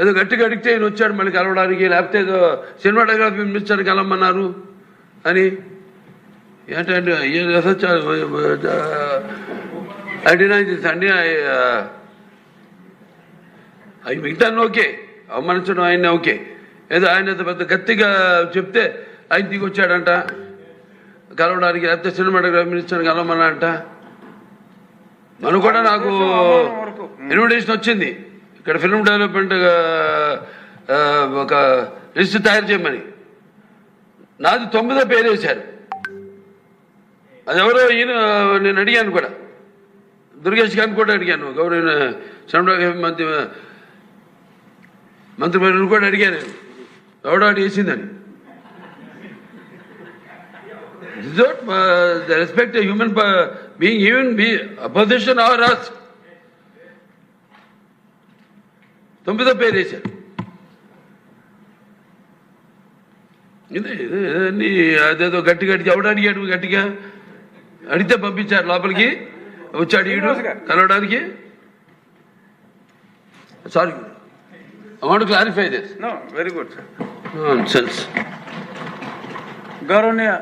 ఏదో గట్టిగా అడిగితే ఈయన వచ్చాడు మళ్ళీ కలవడానికి లేకపోతే ఏదో సినిమాటోగ్రఫీ మినిస్టర్ కలవమన్నారు అని. ఏంటంటే ఐ డినై దిస్ అండి అవి మిగతా ఓకే. అవమానించడం ఆయన ఓకే. ఏదో ఆయన పెద్ద గట్టిగా చెప్తే ఆయన దిగి వచ్చాడంట. కలవడానికి లేకపోతే సినిమాటోగ్రఫీ మినిస్టర్ కలవమన్నా అంట మనం కూడా నాకు ఇన్విటేషన్ వచ్చింది. ఇక్కడ ఫిల్మ్ డెవలప్మెంట్ ఒక లిస్ట్ తయారు చేయమని. నాది తొమ్మిదో పేరు వేశారు. అది ఎవరో ఈయన నేను అడిగాను కూడా. దుర్గేష్ గారిని కూడా అడిగాను. గౌరవ సినిమాటోగ్రఫీ మంత్రి మంత్రి కూడా అడిగాను. ఎవడో అటు వేసిందని. Is respect human the even a human are being, తొమ్మిదో పేరు వేశారు. ఇదే ఇదే అన్ని అదేదో గట్టి గట్టి ఎవడు అడిగాడు గట్టిగా అడిగితే పంపించారు లోపలికి. వచ్చాడు ఈడు కలవడానికి. Sorry want clarify this very good, sir. Sense గౌరవనీయ